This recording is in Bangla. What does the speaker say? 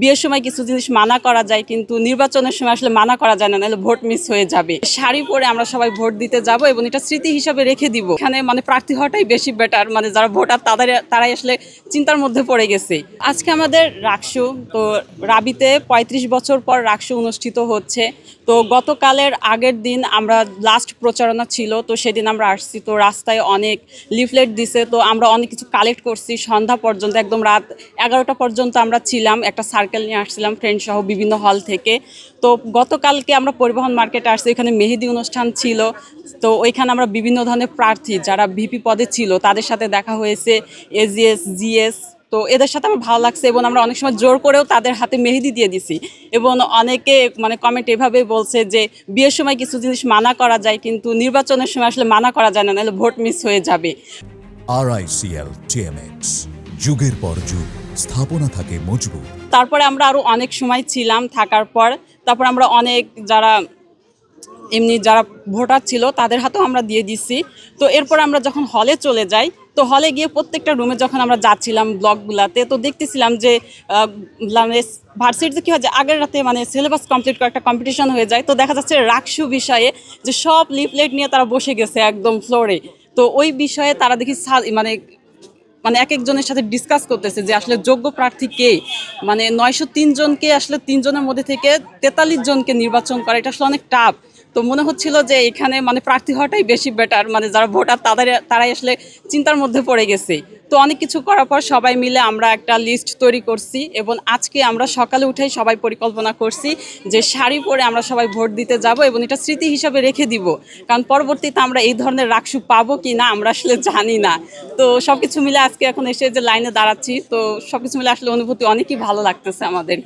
বিয়ের সময় কিছু জিনিস মানা করা যায়, কিন্তু নির্বাচনের সময় আসলে মানা করা যায় না, নাহলে ভোট মিস হয়ে যাবে। শাড়ি পরে আমরা সবাই ভোট দিতে যাব এবং এটা স্মৃতি হিসাবে রেখে দিব। এখানে মানে প্রার্থী হওয়াটাই বেশি বেটার মানে যারা ভোটার তাদের, তারাই আসলে চিন্তার মধ্যে পড়ে গেছে। আজকে আমাদের রাকসু, তো রাবিতে পঁয়ত্রিশ বছর পর রাকসু অনুষ্ঠিত হচ্ছে। তো গতকালের আগের দিন আমরা লাস্ট প্রচারণা ছিল, তো সেদিন আমরা আসছি, তো রাস্তায় অনেক লিফলেট দিছে, তো আমরা অনেক কিছু কালেক্ট করছি। সন্ধ্যা পর্যন্ত, একদম রাত এগারোটা পর্যন্ত আমরা ছিলাম, একটা সার্কেল নিয়ে আসছিলাম ফ্রেন্ড সহ বিভিন্ন হল থেকে। তো গতকালকে আমরা পরিবহন মার্কেটে আসছি এখানে মেহেদি অনুষ্ঠান ছিল। তো ওইখানে আমরা বিভিন্ন ধরনের প্রার্থী, যারা ভিপি পদে ছিল, তাদের সাথে দেখা হয়েছে এজিএস জিএস তো এদের সাথে আমার ভালো লাগছে এবং আমরা অনেক সময় জোর করেও তাদের হাতে মেহেদি দিয়ে দিছি। এবং অনেকে মানে কমেন্ট এভাবে বলছে যে, বিয়ের সময় কিছু জিনিস মানা করা যায়, কিন্তু নির্বাচনের সময় আসলে মানা করা যায় না, নাহলে ভোট মিস হয়ে যাবে। আরআইসিএল টিএমএক্স যুগের পর যুগ। স্থাপনা থাকে মজবুত। তারপরে আমরা আরও অনেক সময় ছিলাম থাকার পর, তারপর আমরা অনেক যারা এমনি যারা ভোটার ছিল তাদের হাতেও আমরা দিয়ে দিছি। তো এরপর আমরা যখন হলে চলে যাই, তো হলে গিয়ে প্রত্যেকটা রুমে যখন আমরা যাচ্ছিলাম ব্লকগুলাতে, তো দেখতেছিলাম যে মানে ভার্সিটিতে কী হয় যে আগের রাতে মানে সিলেবাস কমপ্লিট করা একটা কম্পিটিশন হয়ে যায়, তো দেখা যাচ্ছে রাকসু বিষয়ে যে সব লিফলেট নিয়ে তারা বসে গেছে একদম ফ্লোরে তো ওই বিষয়ে তারা দেখি মানে মানে এক একজনের সাথে ডিসকাস করতেছে যে আসলে যোগ্য প্রার্থী কে? মানে নয়শো তিন জনকে আসলে তিনজনের মধ্যে থেকে তেতাল্লিশ জনকে নির্বাচন করা, এটা আসলে অনেক টাফ তো মনে হচ্ছিল যে এখানে মানে প্রার্থী হওয়াটাই বেশি বেটার মানে যারা ভোটার তাদের, তারাই আসলে চিন্তার মধ্যে পড়ে গেছে। তো অনেক কিছু করার পর সবাই মিলে আমরা একটা লিস্ট তৈরি করছি এবং আজকে আমরা সকালে উঠেই সবাই পরিকল্পনা করছি যে শাড়ি পরে আমরা সবাই ভোট দিতে যাব এবং এটা স্মৃতি হিসাবে রেখে দিব। কারণ পরবর্তীতে আমরা এই ধরনের রাকসু পাবো কি না আমরা আসলে জানি না। তো সব কিছু মিলে আজকে এখন এসে যে লাইনে দাঁড়াচ্ছি, তো সব কিছু মিলে আসলে অনুভূতি অনেকই ভালো লাগতেছে আমাদের।